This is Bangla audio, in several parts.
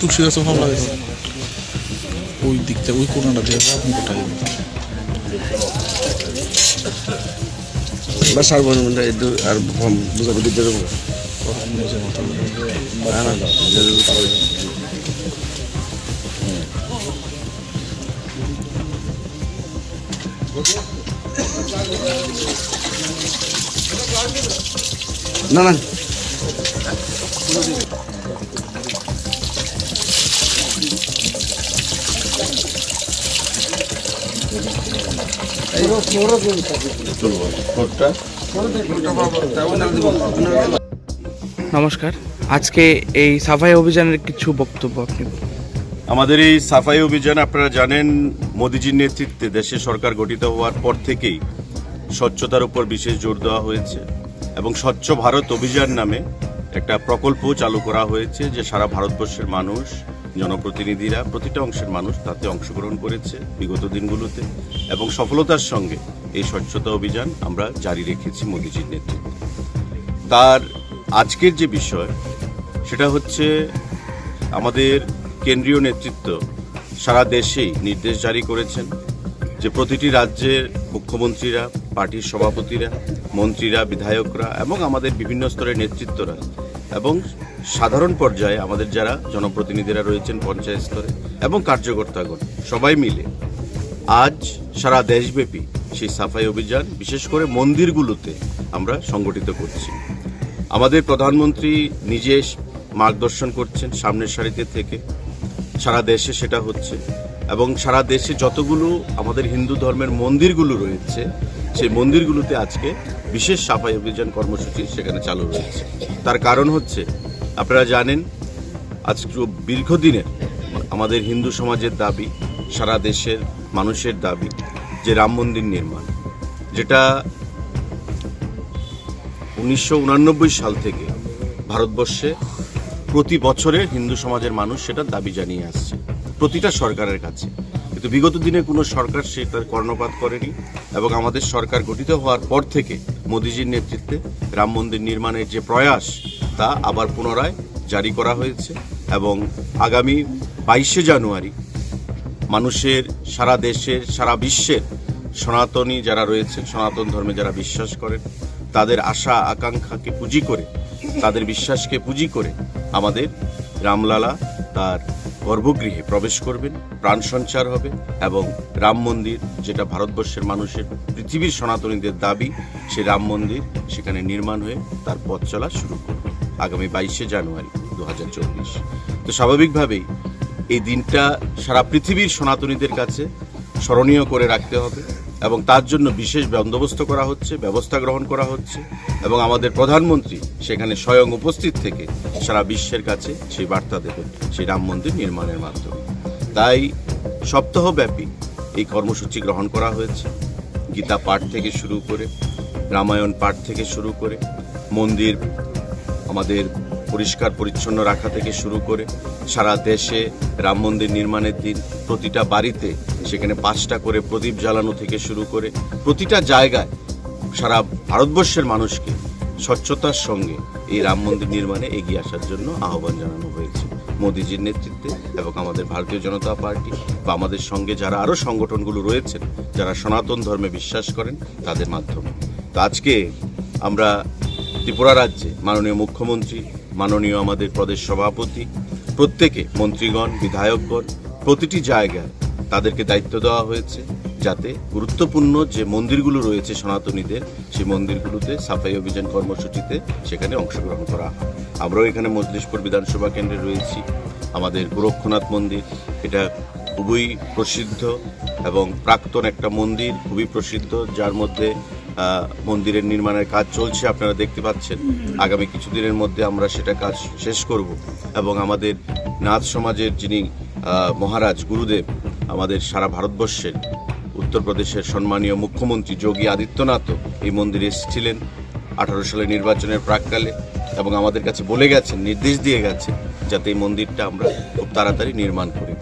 তুলসী গাছে ভালো লাগে ওই দিকটা, ওই কোনাটা দিয়ে আপনি কোথায় বা একটু আর বুঝাবুঝি দিয়ে দেবো। নিজের মতো না না। নমস্কার। আজকে এই সাফাই অভিযানের কিছু বক্তব্য আপনি আমাদের এই সাফাই অভিযান আপনারা জানেন মোদিজির নেতৃত্বে দেশে সরকার গঠিত হওয়ার পর থেকেই স্বচ্ছতার উপর বিশেষ জোর দেওয়া হয়েছে এবং স্বচ্ছ ভারত অভিযান নামে একটা প্রকল্প চালু করা হয়েছে যে সারা ভারতবর্ষের মানুষ, জনপ্রতিনিধিরা, প্রতিটা অংশের মানুষ তাতে অংশগ্রহণ করেছে বিগত দিনগুলোতে এবং সফলতার সঙ্গে এই স্বচ্ছতা অভিযান আমরা জারি রেখেছি মোদিজির নেতৃত্বে। তার আজকের যে বিষয়, সেটা হচ্ছে আমাদের কেন্দ্রীয় নেতৃত্ব সারা দেশেই নির্দেশ জারি করেছেন যে প্রতিটি রাজ্যের মুখ্যমন্ত্রীরা পার্টির সভাপতিরা, মন্ত্রীরা, বিধায়করা এবং আমাদের বিভিন্ন স্তরের নেতৃত্বরা এবং সাধারণ পর্যায়ে আমাদের যারা জনপ্রতিনিধিরা রয়েছেন পঞ্চায়েত স্তরে এবং কার্যকর্তাগণ, সবাই মিলে আজ সারা দেশব্যাপী সেই সাফাই অভিযান, বিশেষ করে মন্দিরগুলোতে আমরা সংগঠিত করছি। আমাদের প্রধানমন্ত্রী নিজে মার্গদর্শন করছেন সামনের সারিতে থেকে। সারা দেশে সেটা হচ্ছে এবং সারা দেশে যতগুলো আমাদের হিন্দু ধর্মের মন্দিরগুলো রয়েছে সেই মন্দিরগুলোতে আজকে বিশেষ সাফাই অভিযান কর্মসূচি সেখানে চালু রয়েছে। তার কারণ হচ্ছে, আপনারা জানেন আজ দীর্ঘদিনের আমাদের হিন্দু সমাজের দাবি, সারা দেশের মানুষের দাবি যে রাম মন্দির নির্মাণ, যেটা উনিশশো সাল থেকে ভারতবর্ষে প্রতি বছরে হিন্দু সমাজের মানুষ সেটার দাবি জানিয়ে আসছে, প্রতিটা সরকারের কাছে। কিন্তু বিগত দিনে কোনো সরকার সেটার কর্ণপাত করেনি এবং আমাদের সরকার গঠিত হওয়ার পর থেকে মোদিজির নেতৃত্বে রাম মন্দির নির্মাণের যে প্রয়াস, তা আবার পুনরায় জারি করা হয়েছে এবং আগামী বাইশে জানুয়ারি মানুষের, সারা দেশের, সারা বিশ্বের সনাতনী যারা রয়েছেন, সনাতন ধর্মে যারা বিশ্বাস করেন, তাদের আশা, আকাঙ্ক্ষাকে পুঁজি করে, তাদের বিশ্বাসকে পুঁজি করে আমাদের রামলালা তার গর্ভগৃহে প্রবেশ করবেন, প্রাণ সঞ্চার হবে এবং রাম মন্দির, যেটা ভারতবর্ষের মানুষের, পৃথিবীর সনাতনীদের দাবি, সে রাম মন্দির সেখানে নির্মাণ হয়ে তার পথ চলা শুরু করবে আগামী বাইশে জানুয়ারি দু হাজার চব্বিশ। তো স্বাভাবিকভাবেই এই দিনটা সারা পৃথিবীর সনাতনীদের কাছে স্মরণীয় করে রাখতে হবে। এবং তার জন্য বিশেষ বন্দোবস্ত করা হচ্ছে, ব্যবস্থা গ্রহণ করা হচ্ছে এবং আমাদের প্রধানমন্ত্রী সেখানে স্বয়ং উপস্থিত থেকে সারা বিশ্বের কাছে সেই বার্তা দেবেন, সেই রাম মন্দির নির্মাণের মাধ্যমে। তাই সপ্তাহব্যাপী এই কর্মসূচি গ্রহণ করা হয়েছে। গীতা পাঠ থেকে শুরু করে, রামায়ণ পাঠ থেকে শুরু করে, মন্দির, আমাদের পরিষ্কার, পরিচ্ছন্ন রাখা থেকে শুরু করে সারা দেশে রাম মন্দির নির্মাণের দিন প্রতিটা বাড়িতে সেখানে পাঁচটা করে প্রদীপ জ্বালানো থেকে শুরু করে প্রতিটা জায়গায় সারা ভারতবর্ষের মানুষকে স্বচ্ছতার সঙ্গে এই রাম মন্দির নির্মাণে এগিয়ে আসার জন্য আহ্বান জানানো হয়েছে মোদিজির নেতৃত্বে এবং আমাদের ভারতীয় জনতা পার্টি বা আমাদের সঙ্গে যারা আরও সংগঠনগুলো রয়েছেন, যারা সনাতন ধর্মে বিশ্বাস করেন তাদের মাধ্যমে। তো আজকে আমরা ত্রিপুরা রাজ্যে মাননীয় মুখ্যমন্ত্রী মাননীয় আমাদের প্রদেশ সভাপতি, প্রত্যেকে মন্ত্রীগণ, বিধায়কগণ, প্রতিটি জায়গায় তাদেরকে দায়িত্ব দেওয়া হয়েছে যাতে গুরুত্বপূর্ণ যে মন্দিরগুলো রয়েছে সনাতনীদের, সেই মন্দিরগুলোতে সাফাই অভিযান কর্মসূচিতে সেখানে অংশগ্রহণ করা হয়। আমরাও এখানে মজলিশপুর বিধানসভা কেন্দ্রে রয়েছি। আমাদের গোরক্ষনাথ মন্দির, এটা খুবই প্রসিদ্ধ এবং প্রাক্তন একটা মন্দির, খুবই প্রসিদ্ধ, যার মধ্যে মন্দিরের নির্মাণের কাজ চলছে, আপনারা দেখতে পাচ্ছেন। আগামী কিছুদিনের মধ্যে আমরা সেটা কাজ শেষ করব এবং আমাদের নাথ সমাজের যিনি মহারাজ গুরুদেব, আমাদের সারা ভারতবর্ষের, উত্তরপ্রদেশের সম্মানীয় মুখ্যমন্ত্রী যোগী আদিত্যনাথও এই মন্দিরে এসেছিলেন আঠারো সালের নির্বাচনের প্রাককালে এবং আমাদের কাছে বলে গেছেন, নির্দেশ দিয়ে গেছেন, যাতে এই মন্দিরটা আমরা খুব তাড়াতাড়ি নির্মাণ করে।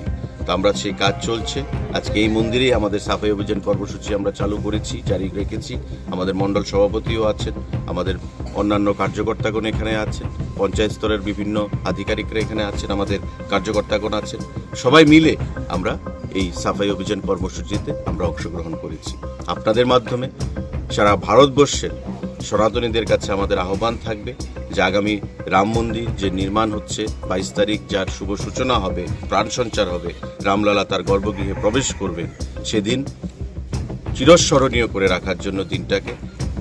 আমরা সেই কাজ চলছে। আজকে এই মন্দিরেই আমাদের সাফাই অভিযান কর্মসূচি আমরা চালু করেছি, জারি রেখেছি। আমাদের মণ্ডল সভাপতিও আছেন, আমাদের অন্যান্য কার্যকর্তাগণ এখানে আছেন, পঞ্চায়েত স্তরের বিভিন্ন আধিকারিকরা এখানে আছেন, আমাদের কার্যকর্তাগণ আছেন। সবাই মিলে আমরা এই সাফাই অভিযান কর্মসূচিতে আমরা অংশগ্রহণ করেছি। আপনাদের মাধ্যমে সারা ভারতবর্ষের সনাতনীদের কাছে আমাদের আহ্বান থাকবে যে আগামী রাম মন্দির যে নির্মাণ হচ্ছে, বাইশ তারিখ যার শুভ সূচনা হবে, প্রাণ সঞ্চার হবে, রামলালা তার গর্ভগৃহে প্রবেশ করবেন সেদিন চিরস্মরণীয় করে রাখার জন্য দিনটাকে,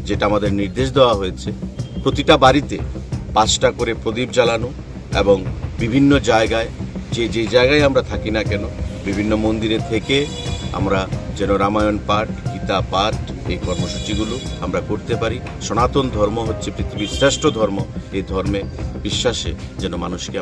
যেটা আমাদের নির্দেশ দেওয়া হয়েছে, প্রতিটা বাড়িতে পাঁচটা করে প্রদীপ জ্বালানো এবং বিভিন্ন জায়গায়, যে যে জায়গায় আমরা থাকি না কেন, বিভিন্ন মন্দিরে থেকে আমরা যেন রামায়ণ পাঠ, গীতা পাঠ এই কর্মসূচিগুলো আমরা করতে পারি। সনাতন ধর্ম হচ্ছে পৃথিবীর শ্রেষ্ঠ ধর্ম। এই ধর্মে বিশ্বাসে যেন মানুষকে